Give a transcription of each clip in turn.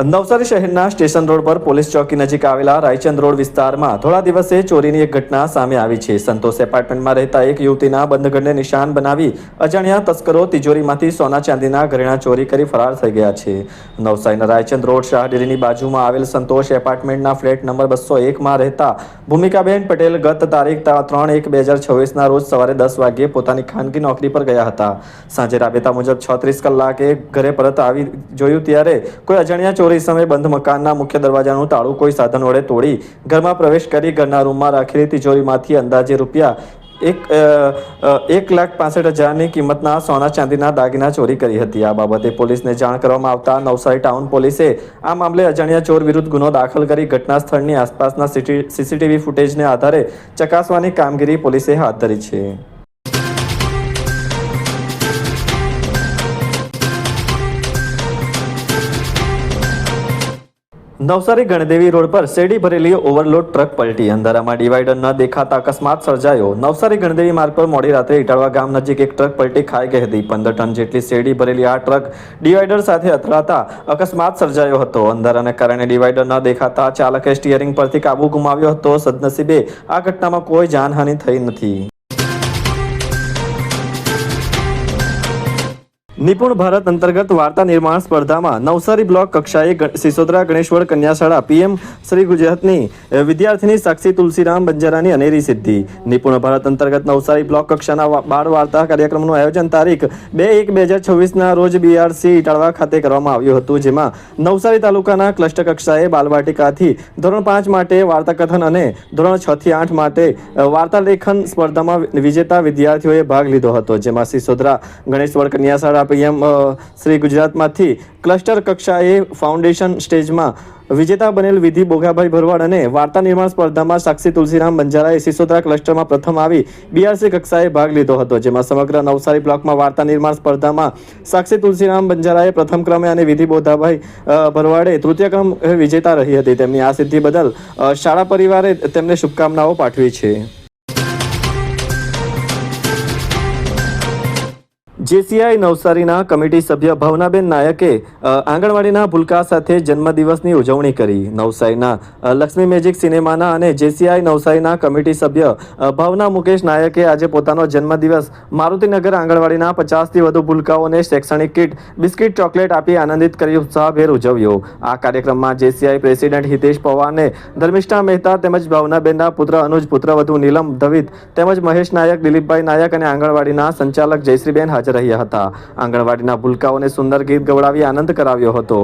નવસારી શહેરના station road પર police ચોકી નજીક આવેલા રાયચંદ રોડ વિસ્તારમાં થોડા દિવસે ચોરીની એક ઘટના સામે આવી છે. સંતોષ એપાર્ટમેન્ટમાં રહેતા એક યુવતીના બંધગઢને નિશાન બનાવી અજાણ્યા તસ્કરો તિજોરીમાંથી સોના ચાંદીના ઘરેણા ચોરી કરી ફરાર થઈ ગયા છે. નવસારીના રાયચંદ રોડ શાહડેરીની બાજુમાં આવેલ સંતોષ એપાર્ટમેન્ટના ફ્લેટ નંબર બસો એકમાં રહેતા ભૂમિકાબેન પટેલ ગત તારીખ ત્રણ એક બે હજાર છવ્વીસના રોજ સવારે દસ વાગ્યે પોતાની ખાનગી નોકરી પર ગયા હતા. સાંજે રાબેતા મુજબ છત્રીસ કલાકે ઘરે પરત આવી જોયું ત્યારે કોઈ અજાણ્યા ચોરી સમયે બંધ મકાનના મુખ્ય દરવાજાનું તાળું કોઈ સાધન વડે તોડી ઘરમાં પ્રવેશ કરી ઘરના રૂમમાં રાખેલી તિજોરીમાંથી અંદાજે રૂપિયા એક એક લાખ પાસઠ હજારની કિંમતના સોના ચાંદીના દાગીના ચોરી કરી હતી. આ બાબતે પોલીસને જાણ કરવામાં આવતા નવસારી ટાઉન પોલીસે આ મામલે અજાણ્યા ચોર વિરુદ્ધ ગુનો દાખલ કરી ઘટના સ્થળની આસપાસના સીસીટીવી ફૂટેજને આધારે ચકાસવાની કામગીરી પોલીસે હાથ ધરી છે. નવસારી ગણદેવી રોડ પર શેરડી ભરેલી ઓવરલોડ ટ્રક પલટી. અંધારામાં ડિવાઈડર ન દેખાતા અકસ્માત સર્જાયો. નવસારી ગણદેવી માર્ગ પર મોડી રાત્રે ઇટાળવા ગામ નજીક એક ટ્રક પલટી ખાઈ ગઈ હતી. પંદર ટન જેટલી શેરડી ભરેલી આ ટ્રક ડિવાઈડર સાથે અથડાતા અકસ્માત સર્જાયો હતો. અંધારાને કારણે ડિવાઈડર ન દેખાતા ચાલકે સ્ટીયરિંગ પરથી કાબુ ગુમાવ્યો હતો. સદનસીબે આ ઘટનામાં કોઈ જાનહાનિ થઈ નથી. નિપુણ ભારત અંતર્ગત વાર્તા નિર્માણ સ્પર્ધામાં નવસારી બ્લોક કક્ષાએ સિસોદરા ગણેશ્વર કન્યાશાળા પીએમ શ્રી ગુજરાતની વિદ્યાર્થીની સાક્ષી તુલસીરામ બંજારાની અનેરી સિદ્ધિ. નિપુણ ભારત અંતર્ગત નવસારી બ્લોક કક્ષાના બાળ વાર્તા કાર્યક્રમનું આયોજન તારીખ બે એક બે હજાર છવ્વીસના રોજ બીઆરસી ઇટાળવા ખાતે કરવામાં આવ્યું હતું, જેમાં નવસારી તાલુકાના ક્લસ્ટર કક્ષાએ બાલવાટિકાથી ધોરણ પાંચ માટે વાર્તા કથન અને ધોરણ છ થી આઠ માટે વાર્તાલેખન સ્પર્ધામાં વિજેતા વિદ્યાર્થીઓએ ભાગ લીધો હતો, જેમાં સિસોદરા ગણેશ્વર કન્યાશાળા પીએમ શ્રી ગુજરાતમાંથી ક્લસ્ટર કક્ષાએ ફાઉન્ડેશન સ્ટેજમાં વિજેતા બનેલ વિધિ બોગાભાઈ ભરવાડ અને વાર્તા નિર્માણ સ્પર્ધામાં સાક્ષી તુલસીરામ બંજારાએ સિસોદરા ક્લસ્ટરમાં પ્રથમ આવી બીઆરસી કક્ષાએ ભાગ લીધો હતો, જેમાં સમગ્ર નવસારી બ્લોકમાં વાર્તા નિર્માણ સ્પર્ધામાં સાક્ષી તુલસીરામ બંજારાએ પ્રથમ ક્રમે અને વિધિ બોધાભાઈ ભરવાડે તૃતીય ક્રમ વિજેતા રહી હતી. તેમની આ સિદ્ધિ બદલ શાળા પરિવારે તેમને શુભકામનાઓ પાઠવી છે. જેસીઆઈ નવસારીના કમિટી સભ્ય ભાવનાબેન નાયકે આંગણવાડીના ભૂલકા સાથે જન્મદિવસની ઉજવણી કરી. નવસારીના લક્ષ્મી મેજિક સિનેમાના અને જેસીઆઈ નવસારીના કમિટી સભ્ય ભાવના મુકેશ નાયકે આજે પોતાનો જન્મદિવસ મારુતિનગર આંગણવાડીના પચાસથી વધુ ભૂલકાઓને શૈક્ષણિક કીટ, બિસ્કિટ, ચોકલેટ આપી આનંદિત કરી ઉત્સાહભેર ઉજવ્યો. આ કાર્યક્રમમાં જેસીઆઈ પ્રેસિડેન્ટ હિતેશ પવારને ધર્મિષ્ઠા મહેતા તેમજ ભાવનાબેનના પુત્ર અનુજ પુત્રવધુ નીલમ, ધવિત તેમજ મહેશ નાયક, દિલીપભાઈ નાયક અને આંગણવાડીના સંચાલક જયશ્રીબેન હાજર રહ્યા હતા. આંગણવાડીના ભૂલકાઓને સુંદર ગીત ગવડાવી આનંદ કરાવ્યો હતો.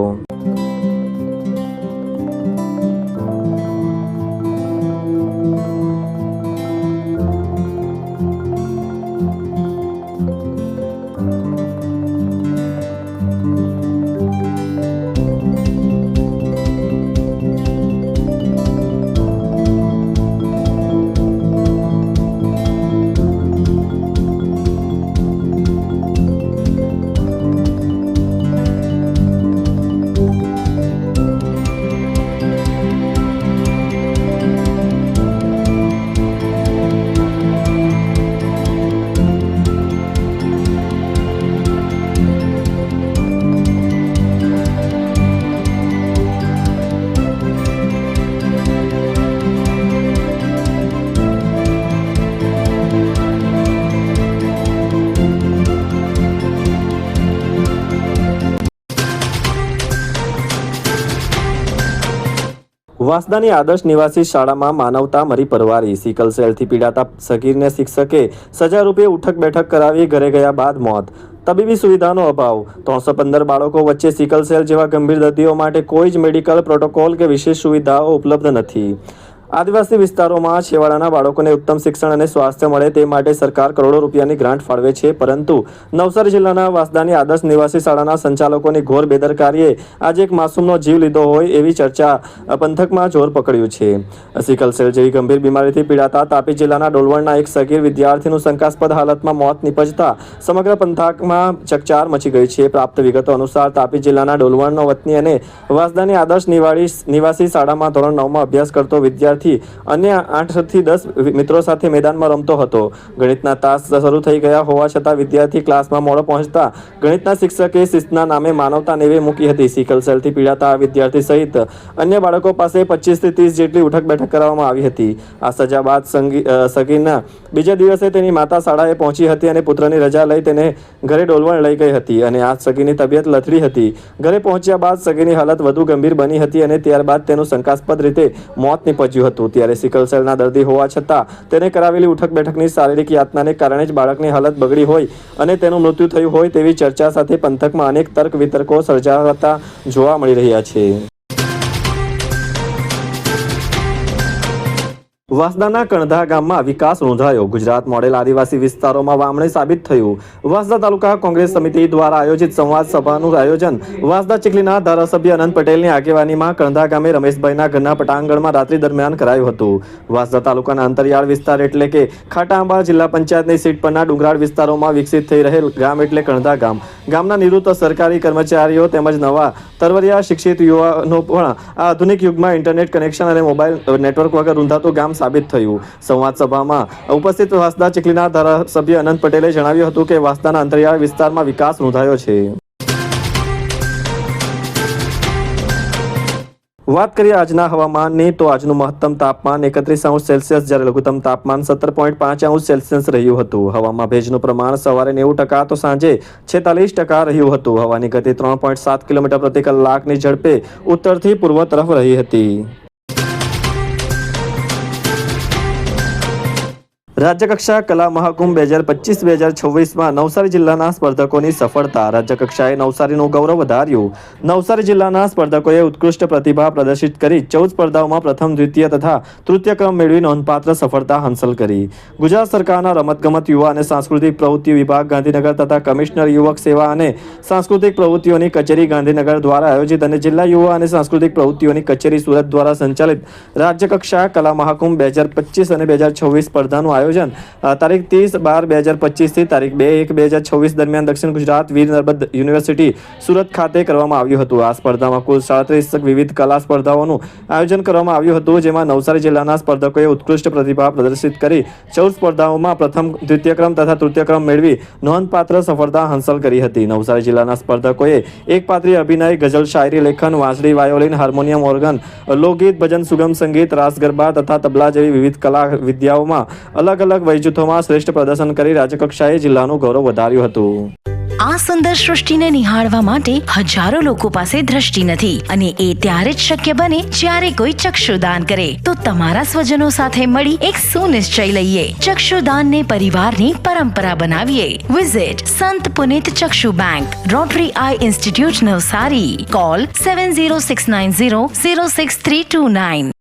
વાંસદાની આદર્શ નિવાસી શાળામાં માનવતા મરી પરવારી. સિકલ સેલથી પીડાતા સગીરને શિક્ષકે સજા રૂપે ઉઠક બેઠક કરાવી ઘરે ગયા બાદ મોત. તબીબી સુવિધાનો અભાવ. ત્રણસો પંદર બાળકો વચ્ચે સિકલ સેલ જેવા ગંભીર દર્દીઓ માટે કોઈ જ મેડિકલ પ્રોટોકોલ કે વિશેષ સુવિધાઓ ઉપલબ્ધ નથી. આદિવાસી વિસ્તારોમાં છેવાડાના બાળકોને ઉત્તમ શિક્ષણ અને સ્વાસ્થ્ય મળે તે માટે સરકાર કરોડો રૂપિયાની ગ્રાન્ટ ફાળવે છે. પરંતુ નવસારી જિલ્લાના વાસદાની આદર્શ નિવાસી શાળાના સંચાલકોની ઘોર બેદરકારીએ આજે એક માસૂમનો જીવ લીધો હોય એવી ચર્ચા પંથકમાં જોર પકડ્યું છે. સિકલ સેલ જેવી ગંભીર બીમારીથી પીડાતા તાપી જિલ્લાના ડોલવણના એક સગીર વિદ્યાર્થીનું શંકાસ્પદ હાલતમાં મોત નિપજતા સમગ્ર પંથકમાં ચકચાર મચી ગઈ છે. પ્રાપ્ત વિગતો અનુસાર તાપી જિલ્લાના ડોલવણનો વતની અને વાસદાની આદર્શ નિવાસી શાળામાં ધોરણ નવમાં અભ્યાસ કરતો વિદ્યાર્થી અન્ય આઠથી દસ મિત્રો સાથે મેદાનમાં રમતો હતો. ગણિતના તાસ શરૂ થઈ ગયા હોવા છતાં વિદ્યાર્થી ક્લાસમાં મોડો પહોંચતા ગણિતના શિક્ષકે શિસ્તના નામે માનવતા નેવે મૂકી હતી. સિકલ સેલથી પીડાતા આ વિદ્યાર્થી સહિત અન્ય બાળકો પાસે પચીસથી ત્રીસ જેટલી ઉઠક બેઠક કરવામાં આવી હતી. આ સજા બાદ સગીના બીજા દિવસે તેની માતા શાળાએ પહોંચી હતી અને પુત્રની રજા લઈ તેને ઘરે ડોલવણ લઈ ગઈ હતી અને આ સગીની તબિયત લથડી હતી. ઘરે પહોંચ્યા બાદ સગીની હાલત વધુ ગંભીર બની હતી અને ત્યારબાદ તેનું શંકાસ્પદ રીતે મોત નીપજ્યું હતું. ત્યારે સિકલ સેલના દર્દી હોવા છતાં તેને કરાવેલી ઉઠક બેઠકની શારીરિક યાતનાને કારણે જ બાળકની હાલત બગડી હોય અને તેનું મૃત્યુ થયું હોય તેવી ચર્ચા સાથે પંથકમાં અનેક તર્ક વિતર્કો સર્જાતા જોવા મળી રહ્યા છે. વાસદાના કણધા ગામમાં વિકાસ નોંધાયો. ગુજરાત મોડેલ આદિવાસી વિસ્તારોમાં વામણે સાબિત થયું. વાસદા તાલુકા કોંગ્રેસ સમિતિ દ્વારા આયોજિત સંવાદ સભાનું આયોજન વાસદા ચીખલીના ધારાસભ્ય અનંત પટેલની આગેવાનીમાં કણધા ગામે રમેશભાઈના ઘરના પટાંગણમાં રાત્રિ દરમિયાન કરાયું હતું. વાસદા તાલુકાના અંતરિયાળ વિસ્તાર એટલે કે ખાટા આંબા જિલ્લા પંચાયતની સીટ પરના ડુંગરાળ વિસ્તારોમાં વિકસિત થઈ રહેલ ગામ એટલે કણધા ગામ. ગામના નિવૃત્ત સરકારી કર્મચારીઓ તેમજ નવા તરવરિયા શિક્ષિત યુવાનો પણ આધુનિક યુગમાં ઇન્ટરનેટ કનેક્શન અને મોબાઈલ નેટવર્ક વગર રૂંધાતું ગામ સાબિત થયું. સંવાદ સભામાં ઉપસ્થિત વાસદા ચીખલીના ધારાસભ્ય અનંત પટેલે જણાવ્યું હતું કે વાસદાના અંતરિયાળ વિસ્તારમાં વિકાસ નોંધાયો છે. વાત કરીએ આજના હવામાનની, તો આજનું મહત્તમ તાપમાન એકત્રીસ અંશ સેલ્સિયસ, જ્યારે લઘુત્તમ તાપમાન સત્તર પોઈન્ટ પાંચ અંશ સેલ્સિયસ રહ્યું હતું. હવામાં ભેજનું પ્રમાણ સવારે નેવું ટકા તો સાંજે છેતાલીસ ટકા રહ્યું હતું. હવાની ગતિ ત્રણ પોઈન્ટ સાત કિલોમીટર પ્રતિ કલાકની ઝડપે ઉત્તરથી પૂર્વ તરફ રહી હતી. રાજ્યકક્ષા કલા મહાકુંભ બે હજાર પચીસ બે હજાર છવ્વીસમાં નવસારી જિલ્લાના સ્પર્ધકોની સફળતા. રાજ્યકક્ષાએ નવસારીનું ગૌરવ વધાર્યું. નવસારી જિલ્લાના સ્પર્ધકોએ ઉત્કૃષ્ટ પ્રતિભા પ્રદર્શિત કરી, ચૌદ સ્પર્ધાઓમાં પ્રથમ, દ્વિતીય તથા તૃતીય ક્રમ મેળવી નોંધપાત્ર સફળતા હાંસલ કરી. ગુજરાત સરકારના રમતગમત યુવા અને સાંસ્કૃતિક પ્રવૃત્તિ વિભાગ, ગાંધીનગર તથા કમિશનર યુવક સેવા અને સાંસ્કૃતિક પ્રવૃત્તિઓની કચેરી ગાંધીનગર દ્વારા આયોજિત અને જિલ્લા યુવા અને સાંસ્કૃતિક પ્રવૃત્તિઓની કચેરી સુરત દ્વારા સંચાલિત રાજ્યકક્ષા કલા મહાકુંભ બે હજાર પચીસ અને બે હજાર છવ્વીસ સ્પર્ધાનું આયોજન અ, તારીખ ત્રીસ બાર બે હજાર પચીસથી તારીખ બે એક બે હજાર છવ્વીસ દરમિયાન દક્ષિણ ગુજરાત વીર નર્મદ યુનિવર્સિટી સુરત ખાતે કરવામાં આવ્યું હતું. આ સ્પર્ધામાં કુલ સાડત્રીસ વિવિધ કલા સ્પર્ધાઓનું આયોજન કરવામાં આવ્યું હતું જેમાં નવસારી જિલ્લાના સ્પર્ધકોએ ઉત્કૃષ્ટ પ્રતિભા પ્રદર્શિત કરી ચૌદ સ્પર્ધાઓમાં પ્રથમ દ્વિતીય ક્રમ તથા તૃતીય ક્રમ મેળવી નોંધપાત્ર સફળતા હાંસલ કરી હતી. નવસારી જિલ્લાના સ્પર્ધકોએ એક પાત્રી અભિનય ગઝલ શાયરી લેખન વાંસળી વાયોલિન હાર્મોનિયમ ઓર્ગન લોકગીત ભજન સુગમ સંગીત રાસ ગરબા તથા તબલા જેવી વિવિધ કલા વિદ્યાઓમાં અલગ અલગ વયજૂથોમાં શ્રેષ્ઠ પ્રદર્શન કરી રાજ્યકક્ષાએ જિલ્લાનું ગૌરવ વધાર્યું હતું. આ સુંદર સૃષ્ટિને નિહાળવા માટે હજારો લોકો પાસે દ્રષ્ટિ નથી અને એ ત્યારે જ શક્ય બને જ્યારે કોઈ ચક્ષુદાન કરે. તો તમારા સ્વજનો સાથે મળી એક સુનિશ્ચય લઈએ. ચક્ષુદાનને પરિવારની પરંપરા બનાવીએ. વિઝિટ સંત પુનિત ચક્ષુ bank rotary eye institute Navsari. Call seven zero six nine zero zero six three two nine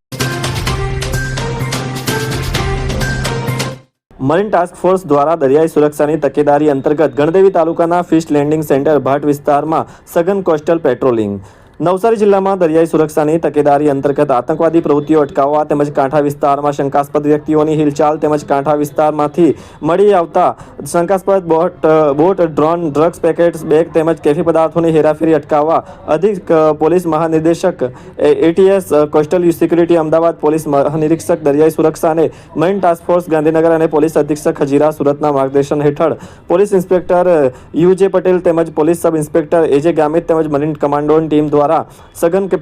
marine task force દ્વારા દરિયાઈ સુરક્ષાની તકેદારી અંતર્ગત ગણદેવી તાલુકાના ફિશ લેન્ડિંગ સેન્ટર ભાટ વિસ્તારમાં સઘન કોસ્ટલ પેટ્રોલિંગ. નવસારી જિલ્લામાં દરિયાઈ સુરક્ષાની તકેદારી અંતર્ગત આતંકવાદી પ્રવૃત્તિઓ અટકાવવા તેમજ કાંઠા વિસ્તારમાં શંકાસ્પદ વ્યક્તિઓની હિલચાલ તેમજ કાંઠા વિસ્તારમાંથી મળી આવતા શંકાસ્પદ boat boat, drone, drugs packets, bag તેમજ કેફી પદાર્થોની હેરાફેરી અટકાવવા અધિક પોલીસ મહાનિર્દેશક ATS coastal security Ahmedabad police મહાનિરીક્ષક દરિયાઈ સુરક્ષા અને મરીન ટાસ્ક ફોર્સ ગાંધીનગર અને પોલીસ અધિક્ષક હજીરા સુરતના માર્ગદર્શન હેઠળ police inspector, you J Patel તેમજ police sub inspector AJ Gamit તેમજ મરીન કમાન્ડોની ટીમ દ્વારા સઘન કે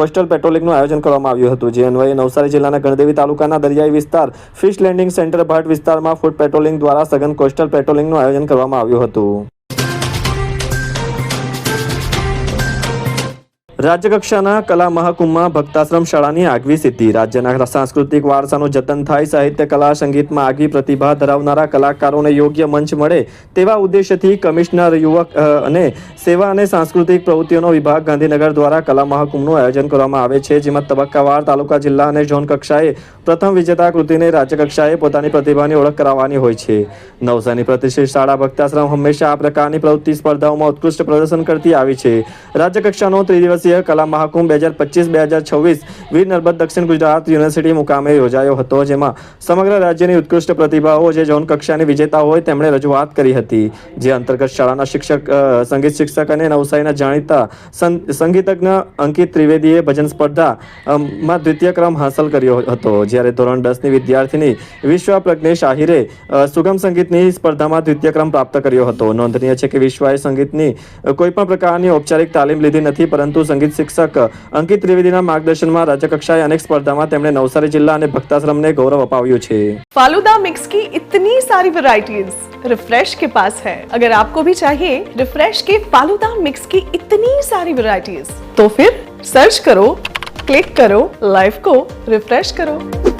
કોસ્ટલ પેટ્રોલિંગનું આયોજન કરવામાં આવ્યું હતું. જે અન્વયે નવસારી જિલ્લાના ગણદેવી તાલુકાના દરિયાઈ વિસ્તાર, ફિશ લેન્ડિંગ સેન્ટર ભાટ વિસ્તારમાં ફૂડ પેટ્રોલિંગ દ્વારા સઘન કોસ્ટલ પેટ્રોલિંગનું આયોજન કરવામાં આવ્યું હતું. રાજ્યકક્ષાના કલા મહાકુંભમાં ભક્તાશ્રમ શાળાની આગવી સિદ્ધિ. રાજ્યના સાંસ્કૃતિક વારસાનું જતન થાય, સાહિત્ય, કલા, સંગીતમાં આગવી પ્રતિભા ધરાવનારા કલાકારોને યોગ્ય મંચ મળે તેવા ઉદ્દેશ્યથી કમિશનર યુવક અને સેવા અને સાંસ્કૃતિક પ્રવૃત્તિઓનો વિભાગ ગાંધીનગર દ્વારા કલા મહાકુંભનું આયોજન કરવામાં આવે છે, જેમાં તબક્કાવાર તાલુકા, જિલ્લા અને ઝોન કક્ષાએ પ્રથમ વિજેતા કૃતિને રાજ્યકક્ષાએ પોતાની પ્રતિભાની ઓળખ કરાવવાની હોય છે. નવસાની પ્રતિષ્ઠિત શાળા ભક્તાશ્રમ હંમેશા આ પ્રકારની પ્રવૃત્તિ સ્પર્ધાઓમાં ઉત્કૃષ્ટ પ્રદર્શન કરતી આવી છે. રાજ્ય કક્ષાનો ત્રિદિવસીય કલા મહાકુંભ બે હજાર પચીસ, બે હજાર છવ્વીસ વીર નર્મદ દક્ષિણ ગુજરાત યુનિવર્સિટી મુકામે યોજાયો હતો, જેમાં સમગ્ર રાજ્યની ઉત્કૃષ્ટ પ્રતિભાઓ જે ઝોન કક્ષાની વિજેતા હોય તેમણે રજૂઆત કરી હતી. જે અંતર્ગત શાળાના શિક્ષક સંગીત શિક્ષક અને નવસારીના જાણીતા સંગીતજ્ઞ અંકિત ત્રિવેદીએ ભજન સ્પર્ધામાં દ્વિતીય ક્રમ હાંસલ કર્યો હતો. જ્યારે ધોરણ દસની વિદ્યાર્થીની વિશ્વ પ્રજ્ઞેશ આહિરે સુગમ સંગીતની સ્પર્ધામાં દ્વિતીય ક્રમ પ્રાપ્ત કર્યો હતો. નોંધનીય છે કે વિશ્વાએ સંગીતની કોઈ પણ પ્રકારની ઔપચારિક તાલીમ લીધી નથી, પરંતુ સંગીત શિક્ષક અંકિત ત્રિવેદીના માર્ગદર્શનમાં રાજ્યકક્ષાએ અનેક સ્પર્ધામાં તેમણે નવસારી જિલ્લા અને ભક્તાશ્રમને ગૌરવ અપાવ્યું છે फालूदा मिक्स की इतनी सारी वैरायटीज रिफ्रेश के पास है अगर आपको भी चाहिए रिफ्रेश के फालूदा मिक्स की इतनी सारी वैरायटीज तो फिर सर्च करो क्लिक करो लाइफ को रिफ्रेश करो